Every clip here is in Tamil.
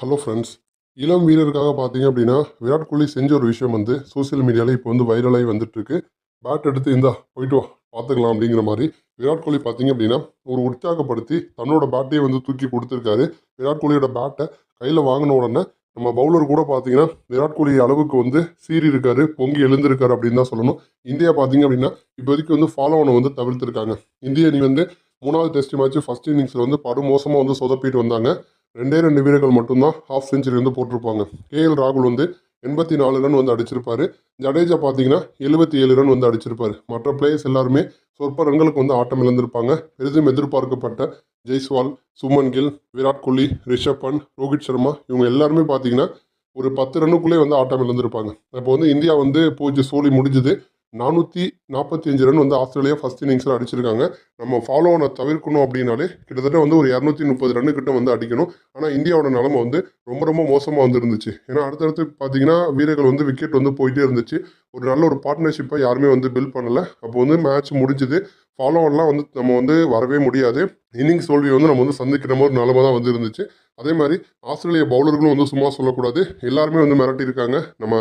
ஹலோ ஃப்ரெண்ட்ஸ் இளம் வீரருக்காக பார்த்தீங்க அப்படின்னா விராட் கோலி செஞ்ச ஒரு விஷயம் வந்து சோஷியல் மீடியாவில் இப்போ வந்து வைரலாகி வந்துட்டுருக்கு. பேட் எடுத்து இந்தா போயிட்டு வா பார்த்துக்கலாம் அப்படிங்கிற மாதிரி விராட் கோலி பார்த்தீங்க அப்படின்னா ஒரு உற்சாகப்படுத்தி தன்னோட பேட்டையே வந்து தூக்கி கொடுத்துருக்காரு. விராட் கோலியோட பேட்டை கையில் வாங்கின உடனே நம்ம பவுலர் கூட பார்த்தீங்கன்னா விராட் கோலி அளவுக்கு வந்து சீறி இருக்காரு பொங்கி எழுந்திருக்காரு அப்படின்னு தான் சொல்லணும். இந்தியா பார்த்தீங்க அப்படின்னா இப்போதைக்கு வந்து ஃபாலோ ஆன வந்து தவிர்த்துருக்காங்க. இந்திய அணி வந்து மூணாவது டெஸ்ட் மேட்ச் ஃபர்ஸ்ட் இன்னிங்ஸில் வந்து படு மோசமாக வந்து சொதப்பிட்டு வந்தாங்க. ரெண்டே ரெண்டு வீரர்கள் மட்டும்தான் ஹாஃப் செஞ்சுரி வந்து போட்டிருப்பாங்க. கேஎல் ராகுல் வந்து எண்பத்தி நாலு ரன் வந்து அடிச்சிருப்பாரு. ஜடேஜா பார்த்தீங்கன்னா எழுபத்தி ஏழு ரன் வந்து அடிச்சிருப்பாரு. மற்ற பிளேயர்ஸ் எல்லாருமே சொற்ப ரன்களுக்கு வந்து ஆட்டம் இழந்திருப்பாங்க. பெரிதும் எதிர்பார்க்கப்பட்ட ஜெய்ஸ்வால் சுமன் கில் விராட் கோலி ரிஷப் பண்ட் ரோஹித் சர்மா இவங்க எல்லாருமே பார்த்தீங்கன்னா ஒரு பத்து ரன்னுக்குள்ளே வந்து ஆட்டம் இழந்திருப்பாங்க. அப்போ வந்து இந்தியா வந்து பூஜை சோழி முடிஞ்சுது. நானூற்றி நாற்பத்தி அஞ்சு ரன் வந்து ஆஸ்திரேலியா ஃபர்ஸ்ட் இன்னிங்ஸில் அடிச்சிருக்காங்க. நம்ம ஃபாலோ ஆன தவிர்க்கணும் அப்படின்னாலே கிட்டத்தட்ட வந்து ஒரு இரநூத்தி முப்பது ரன்னு கிட்ட வந்து அடிக்கணும். ஆனால் இந்தியாவோட நிலமை வந்து ரொம்ப ரொம்ப மோசமாக வந்து இருந்துச்சு ஏன்னா அடுத்தடுத்து பார்த்தீங்கன்னா வீரர்கள் வந்து விக்கெட் வந்து போயிட்டே இருந்துச்சு. ஒரு நல்ல ஒரு பார்ட்னர்ஷிப்பை யாருமே வந்து பில்ட் பண்ணலை. அப்போ வந்து மேட்ச் முடிஞ்சுது. ஃபாலோ ஆன்லாம் வந்து நம்ம வந்து வரவே முடியாது. இன்னிங்ஸ் தோல்வி வந்து நம்ம வந்து சந்திக்கிற மாதிரி நிலமை தான் வந்து இருந்துச்சு. அதே மாதிரி ஆஸ்திரேலிய பவுலர்களும் வந்து சும்மா சொல்லக்கூடாது. எல்லாருமே வந்து மிரட்டியிருக்காங்க. நம்ம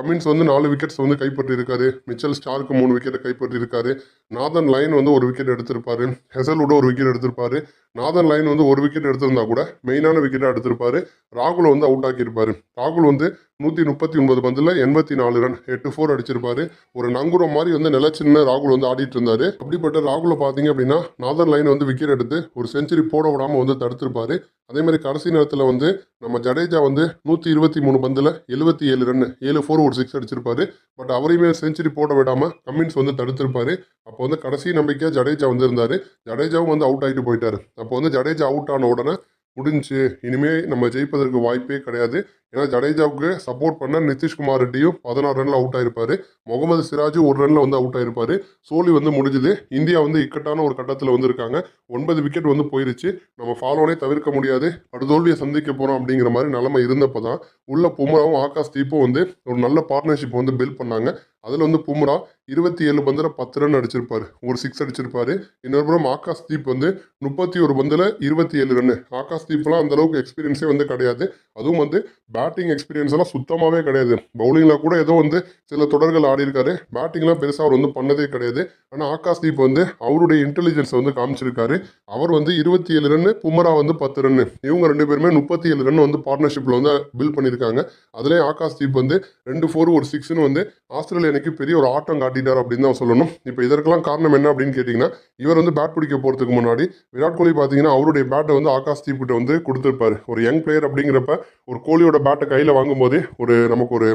கமின்ஸ் வந்து நாலு விக்கெட்ஸ் வந்து கைப்பற்றியிருக்காரு. மிச்சல் ஸ்டார்க்கு மூணு விக்கெட்டை கைப்பற்றியிருக்காரு. நாதன் லைன் வந்து ஒரு விக்கெட் எடுத்திருப்பாரு. ஹெசல்வுட் ஒரு விக்கெட் எடுத்திருப்பாரு. நாதன் லைன் வந்து ஒரு விக்கெட் எடுத்திருந்தா கூட மெயினான விக்கெட்டாக எடுத்திருப்பாரு. ராகுல் வந்து அவுட் ஆக்கியிருப்பாரு. ராகுல் வந்து நூற்றி முப்பத்தி ஒன்பது பந்தில் எண்பத்தி நாலு ரன் எட்டு ஃபோர் அடிச்சிருப்பாரு. ஒரு நங்குரம் மாதிரி வந்து நிலச்சின்ன ராகுல் வந்து ஆடிட்டு இருந்தாரு. அப்படிப்பட்ட ராகுல பார்த்தீங்க அப்படின்னா நாதர் லைன் வந்து விக்கெட் எடுத்து ஒரு செஞ்சுரி போட விடாமல் வந்து தடுத்திருப்பாரு. அதே மாதிரி கடைசி நேரத்தில் வந்து நம்ம ஜடேஜா வந்து நூற்றி இருபத்தி மூணு பந்தில் எழுபத்தி ஏழு ரன் ஏழு ஃபோர் ஒரு சிக்ஸ் அடிச்சிருப்பாரு. பட் அவரையுமே செஞ்சுரி போட விடாமல் கம்மின்ஸ் வந்து தடுத்திருப்பாரு. அப்போ வந்து கடைசி நம்பிக்கையாக ஜடேஜா வந்து இருந்தார் ஜடேஜாவும் வந்து அவுட் ஆகிட்டு போயிட்டார். அப்போ வந்து ஜடேஜா அவுட் ஆன உடனே முடிஞ்சு. இனிமே நம்ம ஜெயிப்பதற்கு வாய்ப்பே கிடையாது. ஏன்னா ஜடேஜாவுக்கு சப்போர்ட் பண்ண நிதிஷ்குமார் ரெட்டியும் பதினாறு ரன்ல அவுட் ஆயிருப்பாரு. முகமது சிராஜும் ஒரு ரன்ல வந்து அவுட் ஆயிருப்பாரு. சோலி வந்து முடிஞ்சுது. இந்தியா வந்து இக்கட்டான ஒரு கட்டத்தில் வந்து இருக்காங்க ஒன்பது விக்கெட் வந்து போயிருச்சு. நம்ம ஃபாலோனே தவிர்க்க முடியாது. படுதோல்வியை சந்திக்க போறோம் அப்படிங்கிற மாதிரி நிலைமை இருந்தப்போ தான் உள்ள பும்ராவும் ஆகாஷ் தீப்பும் வந்து ஒரு நல்ல பார்ட்னர்ஷிப் வந்து பில்ட் பண்ணாங்க. அதில் வந்து பும்ரா இருபத்தி ஏழு பந்தில் பத்து ரன் அடிச்சிருப்பார். ஒரு சிக்ஸ் அடிச்சிருப்பார். இன்னொரு புறம் ஆகாஷ் தீப் வந்து முப்பத்தி ஒரு பந்தில் இருபத்தி ஏழு ரன் ஆகாஷ் தீப்லாம் அந்த அளவுக்கு எக்ஸ்பீரியன்ஸே வந்து கிடையாது. அதுவும் வந்து பேட்டிங் எக்ஸ்பீரியன்ஸ் எல்லாம் சுத்தமாகவே கிடையாது. பவுலிங்கில் கூட ஏதோ வந்து சில தொடர்கள் ஆடி இருக்காரு. பேட்டிங்லாம் பெருசாக அவர் வந்து பண்ணதே கிடையாது. ஆனால் ஆகாஷ் தீப் வந்து அவருடைய இன்டெலிஜென்ஸை வந்து காமிச்சிருக்காரு. அவர் வந்து இருபத்தி ஏழு ரன் புமரா வந்து பத்து ரன் இவங்க ரெண்டு பேருமே முப்பத்தி ஏழு ரன் வந்து பார்ட்னர்ஷிப்பில் வந்து பில்ட் பண்ணியிருக்காங்க அதுலேயே ஆகாஷ் தீப் வந்து ரெண்டு ஃபோர் ஒரு சிக்ஸ்னு வந்து ஆஸ்திரேலியா அன்னைக்கு பெரிய ஒரு ஆட்டம் காட்டி காட்டிட்டார் அப்படின்னு தான் சொல்லணும். இப்போ இதற்கெல்லாம் காரணம் என்ன அப்படின்னு கேட்டிங்கன்னா இவர் வந்து பேட் பிடிக்க போகிறதுக்கு முன்னாடி விராட் கோலி பார்த்தீங்கன்னா அவருடைய பேட்டை வந்து ஆகாஷ் தீப் கிட்ட வந்து கொடுத்துருப்பாரு. ஒரு யங் பிளேயர் அப்படிங்கிறப்ப ஒரு கோலியோட பேட்டை கையில் வாங்கும்போதே ஒரு நமக்கு ஒரு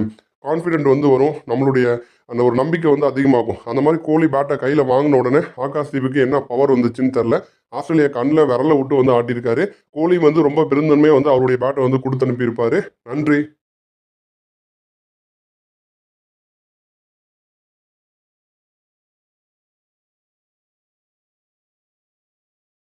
கான்ஃபிடென்ட் வந்து வரும். நம்மளுடைய அந்த ஒரு நம்பிக்கை வந்து அதிகமாகும். அந்த மாதிரி கோலி பேட்டை கையில் வாங்கின உடனே ஆகாஷ் தீபுக்கு என்ன பவர் வந்துச்சுன்னு தெரில ஆஸ்திரேலியா கண்ணில் விரல விட்டு வந்து ஆட்டியிருக்காரு. கோலி வந்து ரொம்ப பெருந்தன்மையாக வந்து அவருடைய பேட்டை வந்து கொடுத்து அனுப்பியிருப்பார் நன்றி.